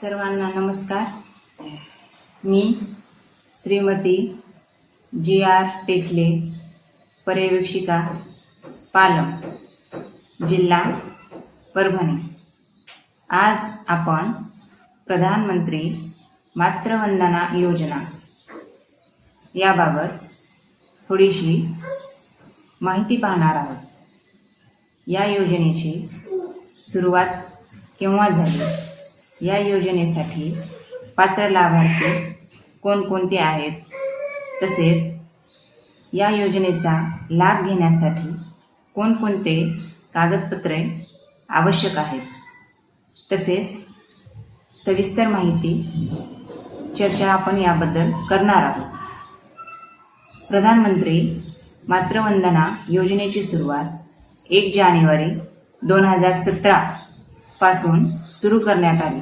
सर्वांना नमस्कार. मी श्रीमती जी आर टेकले पर्यवेक्षिका पालम जिल्हा परभणी. आज आपण प्रधानमंत्री मातृवंदना योजना याबाबत थोडीशी माहिती पाहणार आहोत. या योजनेची सुरुवात केव्हा झाली? या योजनेसाठी पात्र लाभार्थी कोणकोणते आहेत? तसेच या योजनेचा लाभ घेण्यासाठी कोणकोणते कागदपत्रे आवश्यक आहेत? तसेच सविस्तर माहिती चर्चा आपण याबद्दल करणार आहोत. प्रधानमंत्री मातृवंदना योजनेची सुरुवात एक जानेवारी दोन हजार सतरा पासून सुरू करण्यात आली.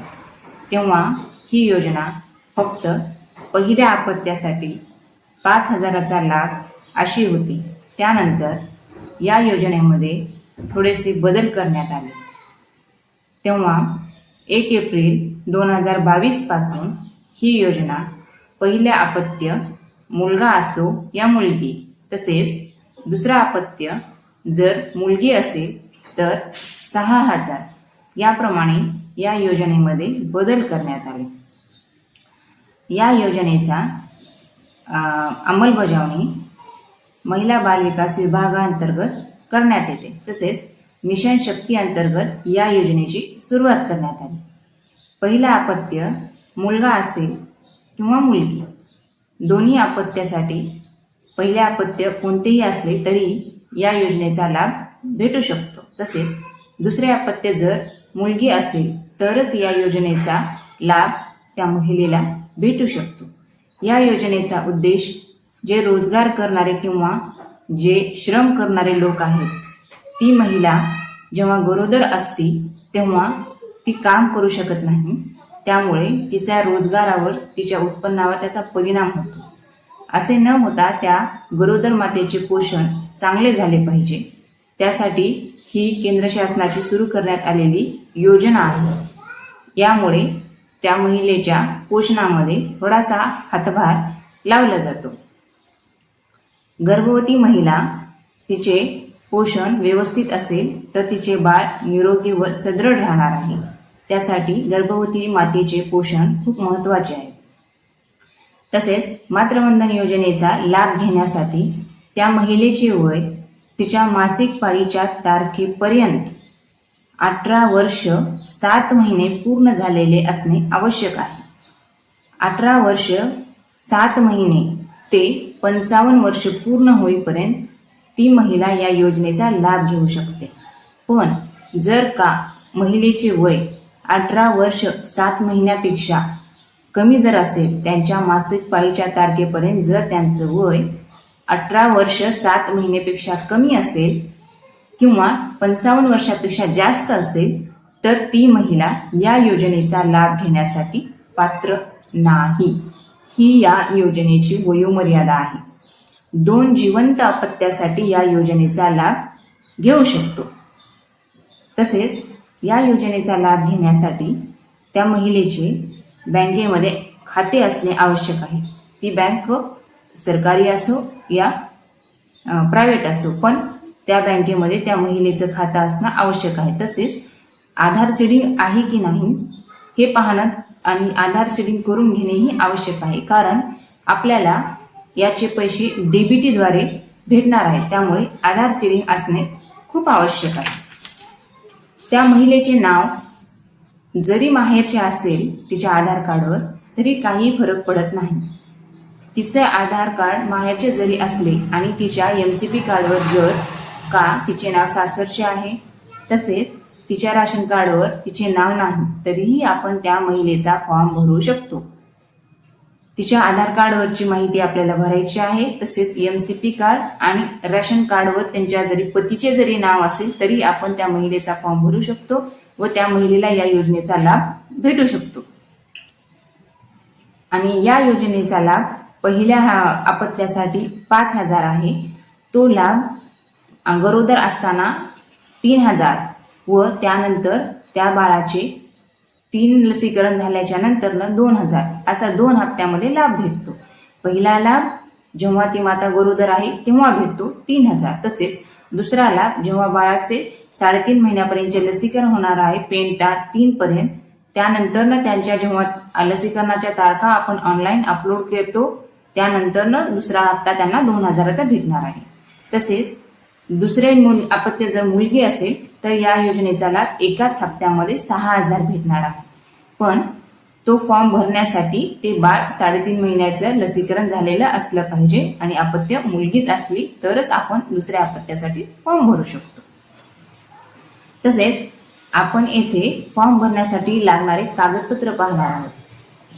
तेव्हा ही योजना फक्त पहिल्या अपत्यासाठी पाच हजाराचा लाभ अशी होती. त्यानंतर या योजनेमध्ये थोडेसे बदल करण्यात आले. तेव्हा एक एप्रिल दोन हजार बावीसपासून ही योजना पहिल्या अपत्य मुलगा असो या मुलगी तसेच दुसरं अपत्य जर मुलगी असेल तर सहा हजार. याप्रमाणे या योजनेमध्ये बदल करण्यात आले. या योजनेचा अंमलबजावणी महिला बाल विकास विभागांतर्गत करण्यात येते. तसेच मिशन शक्ती अंतर्गत या योजनेची सुरुवात करण्यात आली. पहिलं अपत्य मुलगा असेल किंवा मुलगी दोन्ही अपत्यासाठी पहिले अपत्य कोणतेही असले तरी या योजनेचा लाभ भेटू शकतो. तसेच दुसरे अपत्य जर मुलगी असेल तरच या योजनेचा लाभ त्या महिलेला भेटू शकतो. या योजनेचा उद्देश जे रोजगार करणारे किंवा जे श्रम करणारे लोक आहेत ती महिला जेव्हा गरोदर असती तेव्हा ती काम करू शकत नाही. त्यामुळे तिच्या रोजगारावर तिच्या उत्पन्नावर त्याचा परिणाम होतो. असे न होता त्या गरोदर मातेचे पोषण चांगले झाले पाहिजे. त्यासाठी ही केंद्र शासनाची सुरू करण्यात आलेली योजना आहे. यामुळे त्या महिलेच्या पोषणामध्ये थोडासा हातभार लावला जातो. गर्भवती महिला तिचे पोषण व्यवस्थित असेल तर तिचे बाळ निरोगी व सदृढ राहणार आहे. त्यासाठी गर्भवती मातेचे पोषण खूप महत्त्वाचे आहे. तसेच मातृवंदन योजनेचा लाभ घेण्यासाठी त्या महिलेचे वय तिच्या मासिक पाळीच्या तारखेपर्यंत अठरा वर्ष सात महिने पूर्ण झालेले असणे आवश्यक आहे. अठरा वर्ष सात महिने ते पंचावन्न वर्ष पूर्ण होईपर्यंत ती महिला या योजनेचा लाभ घेऊ शकते. पण जर का महिलेचे वय अठरा वर्ष सात महिन्यापेक्षा कमी जर असेल त्यांच्या मासिक पाळीच्या तारखेपर्यंत जर त्यांचं वय अठरा वर्ष सात महिनेपेक्षा कमी असेल किंवा पंचावन्न वर्षापेक्षा जास्त असेल तर ती महिला या योजनेचा लाभ घेण्यासाठी पात्र नाही. ही या योजनेची वयोमर्यादा आहे. दोन जिवंत अपत्यासाठी या योजनेचा लाभ घेऊ शकतो. तसेच या योजनेचा लाभ घेण्यासाठी त्या महिलेचे बँकेमध्ये खाते असणे आवश्यक आहे. ती बँक सरकारी असो या प्रायव्हेट असो पण त्या बँकेमध्ये त्या महिलेचं खातं असणं आवश्यक आहे. तसेच आधार सीडिंग आहे की नाही हे पाहणं आणि आधार सीडिंग करून घेणेही आवश्यक आहे. कारण आपल्याला याचे पैसे डीबीटीद्वारे भेटणार आहेत त्यामुळे आधार सीडिंग असणे खूप आवश्यक आहे. त्या महिलेचे नाव जरी माहेरचे असेल तिच्या आधार कार्डवर तरी काही फरक पडत नाही. तिचे आधार कार्ड माहेरचे जरी असले आणि तिच्या एम सी पी कार्डवर जर का तिचे नाव सासरचे आहे तसेच तिच्या राशन कार्डवर तिचे नाव नाही तरीही आपण त्या महिलेचा फॉर्म भरू शकतो. तिच्या आधार कार्डवरची माहिती आपल्याला भरायची आहे तसेच एम सी पी कार्ड आणि राशन कार्डवर त्यांच्या जरी पतीचे जरी नाव असेल तरी आपण त्या महिलेचा फॉर्म भरू शकतो व त्या महिलेला या योजनेचा लाभ भेटू शकतो. आणि या योजनेचा लाभ पहिल्या हा अपत्यासाठी पाच हजार आहे. तो लाभ गरोदर असताना तीन हजार व त्यानंतर त्या बाळाचे तीन लसीकरण झाल्याच्या नंतरनं दोन हजार असा दोन हप्त्यामध्ये लाभ भेटतो. पहिला लाभ जेव्हा ती माता गरोदर आहे तेव्हा भेटतो तीन हजार. तसेच दुसरा लाभ जेव्हा बाळाचे साडेतीन महिन्यापर्यंतचे लसीकरण होणार आहे पेंटा तीन पर्यंत त्यानंतरनं त्यांच्या जेव्हा लसीकरणाच्या तारखा आपण ऑनलाईन अपलोड करतो त्यानंतरनं दुसरा हप्ता त्यांना दोन हजाराचा भेटणार आहे. तसेच दुसरे मुल अपत्य जर मुलगी असेल तर या योजनेचा लाभ एकाच हप्त्यामध्ये सहा हजार भेटणार आहे. पण तो फॉर्म भरण्यासाठी ते बाळ साडेतीन महिन्याचं लसीकरण झालेलं असलं पाहिजे आणि अपत्य मुलगीच असली तरच आपण दुसऱ्या अपत्यासाठी फॉर्म भरू शकतो. तसेच आपण येथे फॉर्म भरण्यासाठी लागणारे कागदपत्र पाहणार आहोत.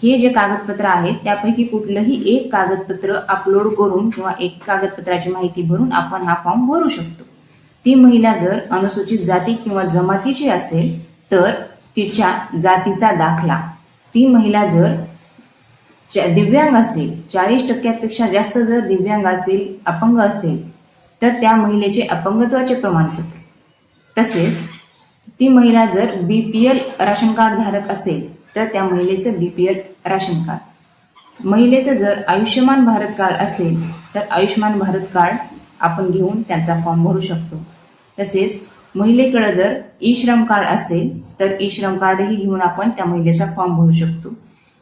हे जे कागदपत्र आहेत त्यापैकी कुठलंही एक कागदपत्र अपलोड करून किंवा एक कागदपत्राची माहिती भरून आपण हा फॉर्म भरू शकतो. ती महिला जर अनुसूचित जाती किंवा जमातीची असेल तर तिच्या जातीचा दाखला. ती महिला जर दिव्यांग असेल चाळीस टक्क्यापेक्षा जास्त जर दिव्यांग असेल अपंग असेल तर त्या महिलेचे अपंगत्वाचे प्रमाणपत्र. तसेच ती महिला जर B P L ration card धारक असेल तर त्या महिलेचं B P L ration card. महिलेचं जर आयुष्यमान भारत कार्ड असेल तर आयुष्यमान भारत कार्ड आपण घेऊन त्यांचा फॉर्म भरू शकतो. तसेच महिलेकडे जर ई श्रम कार्ड असेल तर ई श्रम कार्डही घेऊन आपण त्या महिलेचा फॉर्म भरू शकतो.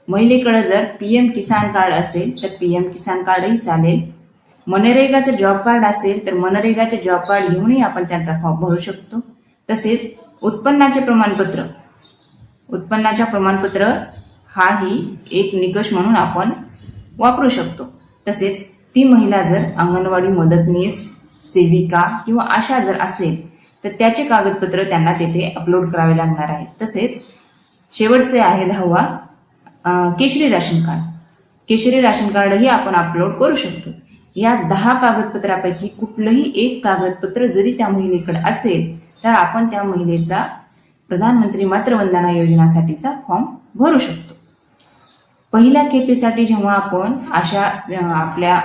महिलेकडे जर पी एम किसान कार्ड असेल तर पी एम किसान कार्डही चालेल. मनरेगाचं जॉब कार्ड असेल तर मनरेगाचे जॉब कार्ड घेऊनही आपण त्यांचा फॉर्म भरू शकतो. तसेच उत्पन्नाचे प्रमाणपत्र उत्पन्नाच्या प्रमाणपत्र हाही एक निकष म्हणून आपण वापरू शकतो. तसेच ती महिला जर अंगणवाडी मदतनीस सेविका किंवा आशा जर असेल तर त्याचे कागदपत्र त्यांना तेथे अपलोड करावे लागणार आहे. तसेच शेवटचे आहे दहावा केशरी राशन कार्ड. केशरी राशन कार्डही आपण अपलोड करू शकतो. या दहा कागदपत्रापैकी कुठलंही एक कागदपत्र जरी त्या महिलेकडे असेल तर आपण त्या महिलेचा प्रधानमंत्री मातृवंदना योजनासाठीचा फॉर्म भरू शकतो. पहिल्या खेपेसाठी जेव्हा आपण अशा आपल्या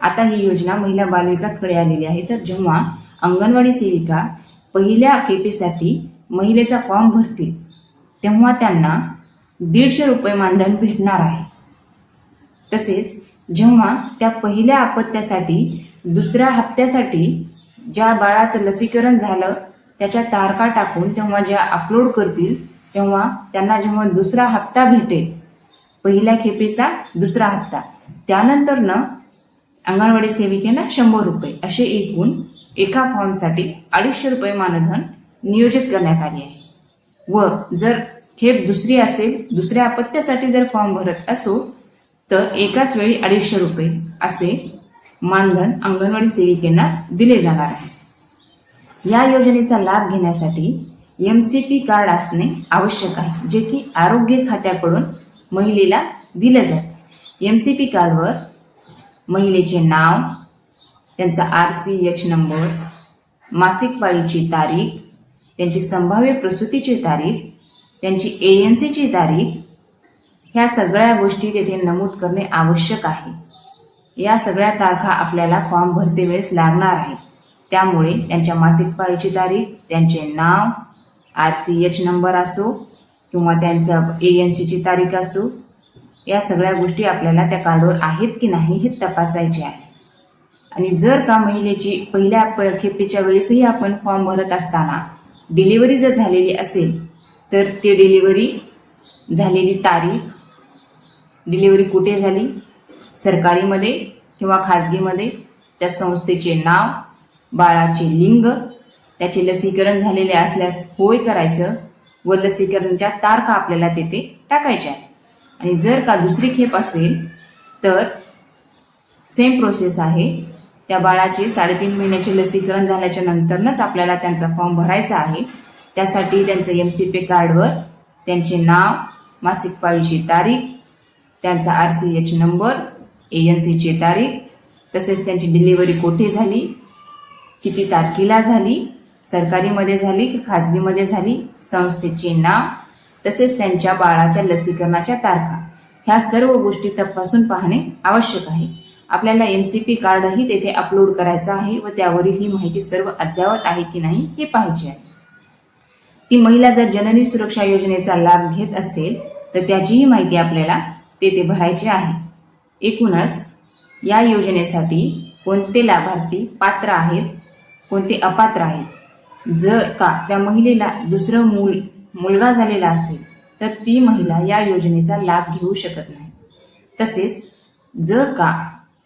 आता ही योजना महिला बालविकासकडे आलेली आहे तर जेव्हा अंगणवाडी सेविका पहिल्या खेपेसाठी महिलेचा फॉर्म भरतील तेव्हा त्यांना दीडशे रुपये मानधन भेटणार आहे. तसेच जेव्हा त्या पहिल्या अपत्यासाठी दुसऱ्या हप्त्यासाठी ज्या बाळाचं लसीकरण झालं त्याच्या तारखा टाकून तेव्हा ज्या अपलोड करतील तेव्हा त्यांना जेव्हा दुसरा हप्ता भेटेल पहिल्या खेपेचा दुसरा हप्ता. त्यानंतरनं अंगणवाडी सेविकेनं शंभर रुपये असे एकूण एका फॉर्मसाठी अडीचशे रुपये मानधन नियोजित करण्यात आले आहे. व जर खेप दुसरी असेल दुसऱ्या अपत्यासाठी जर फॉर्म भरत असो तर एकाच वेळी अडीचशे रुपये असे मानधन अंगणवाडी सेविकेंना दिले जाणार आहे. या योजनेचा लाभ घेण्यासाठी एम सी पी कार्ड असणे आवश्यक आहे जे की आरोग्य खात्याकडून महिलेला दिलं जातं. एम सी पी कार्डवर महिलेचे नाव त्यांचा आर सी एच नंबर मासिक पाळीची तारीख त्यांची संभाव्य प्रसूतीची तारीख त्यांची ए एन सीची तारीख ह्या सगळ्या गोष्टी तेथे नमूद करणे आवश्यक आहे. या सगळ्या तारखा आपल्याला फॉर्म भरते वेळेस लागणार आहेत. त्यामुळे त्यांच्या मासिक पाळीची तारीख त्यांचे नाव आर सी एच नंबर असो किंवा त्यांचं ए एन सीची तारीख असो या सगळ्या गोष्टी आपल्याला त्या कार्डवर आहेत की नाही हे तपासायचे आहे. आणि जर का महिलेची पहिल्या प- खेपेच्या वेळेसही आपण फॉर्म भरत असताना डिलिव्हरी जर झालेली असेल तर ती डिलिव्हरी झालेली तारीख डिलिव्हरी कुठे झाली? सरकारीमध्ये किंवा खाजगीमध्ये? त्या संस्थेचे नाव बाळाचे लिंग त्याचे लसीकरण झालेले असल्यास होय करायचं व लसीकरणच्या तारखा आपल्याला तेथे टाकायच्या आणि जर का दुसरी खेप असेल तर सेम प्रोसेस आहे. त्या बाळाचे साडेतीन महिन्याचे लसीकरण झाल्याच्या नंतरनच आपल्याला त्यांचा फॉर्म भरायचा आहे. त्यासाठी त्यांचं एम सी पी कार्डवर त्यांचे नाव मासिक पाळीची तारीख त्यांचा R C H number A N सीची तारीख तसेच त्यांची डिलिव्हरी कोठे झाली किती तारखेला झाली? सरकारीमध्ये झाली की खाजगीमध्ये झाली? संस्थेचे नाव? तसेच त्यांच्या बाळाच्या लसीकरणाच्या तारखा. ह्या सर्व गोष्टी तपासून पाहणे आवश्यक आहे. आपल्याला एम सी पी कार्डही तेथे अपलोड करायचं आहे व त्यावरील ही माहिती सर्व अद्ययावत आहे की नाही हे पाहिजे आहे. ती महिला जर जननी सुरक्षा योजनेचा लाभ घेत असेल तर त्याचीही माहिती आपल्याला तेथे भरायची आहे. एकूणच या योजनेसाठी कोणते लाभार्थी पात्र आहेत? कोणते अपात्र आहेत? जर का त्या महिलेला दुसरं मूल मुलगा झालेला असेल तर ती महिला या योजनेचा लाभ घेऊ शकत नाही. तसेच जर का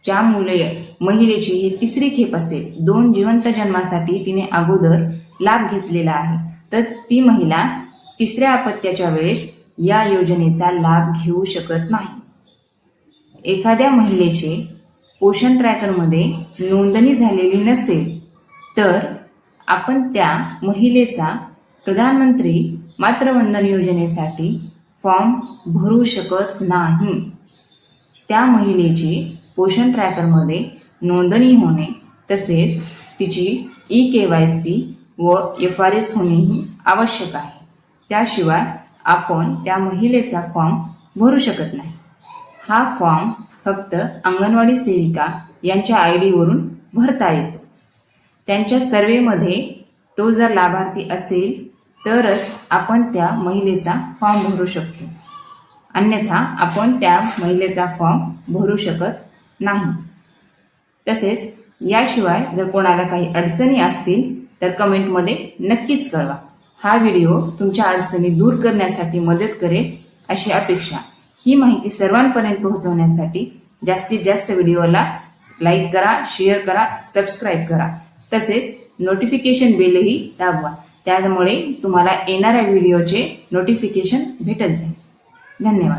त्या मुले महिलेची ही तिसरी खेप असेल दोन जिवंत जन्मासाठी तिने अगोदर लाभ घेतलेला आहे तर ती महिला तिसऱ्या अपत्याच्या वेळेस या योजनेचा लाभ घेऊ शकत नाही. एखाद्या महिलेचे पोषण ट्रॅकरमध्ये नोंदणी झालेली नसेल तर आपण त्या महिलेचा प्रधानमंत्री मातृवंदन योजनेसाठी फॉर्म भरू शकत नाही. त्या महिलेची पोषण ट्रॅकरमध्ये नोंदणी होणे तसेच तिची ई के वाय सी व एफ आर एस होणेही आवश्यक आहे. त्याशिवाय आपण त्या महिलेचा फॉर्म भरू शकत नाही. हा फॉर्म फक्त अंगणवाडी सेविका यांच्या आय डीवरून भरता येतो. त्यांच्या सर्वेमध्ये तो जर लाभार्थी असेल तरच आपण त्या महिलेचा फॉर्म भरू शकतो. अन्यथा आपण त्या महिलेचा फॉर्म भरू शकत नाही. तसेच याशिवाय जर कोणाला काही अडचणी असतील तर कमेंटमध्ये नक्कीच कळवा. हा व्हिडिओ तुमच्या अडचणी दूर करण्यासाठी मदत करेल अशी अपेक्षा. ही माहिती सर्वांपर्यंत पोहोचवण्यासाठी जास्तीत जास्त व्हिडिओला लाईक करा शेअर करा सबस्क्राईब करा. तसेच नोटिफिकेशन बेलही दाबवा. त्यामुळे तुम्हाला येणाऱ्या व्हिडिओचे नोटिफिकेशन भेटत जाईल. धन्यवाद.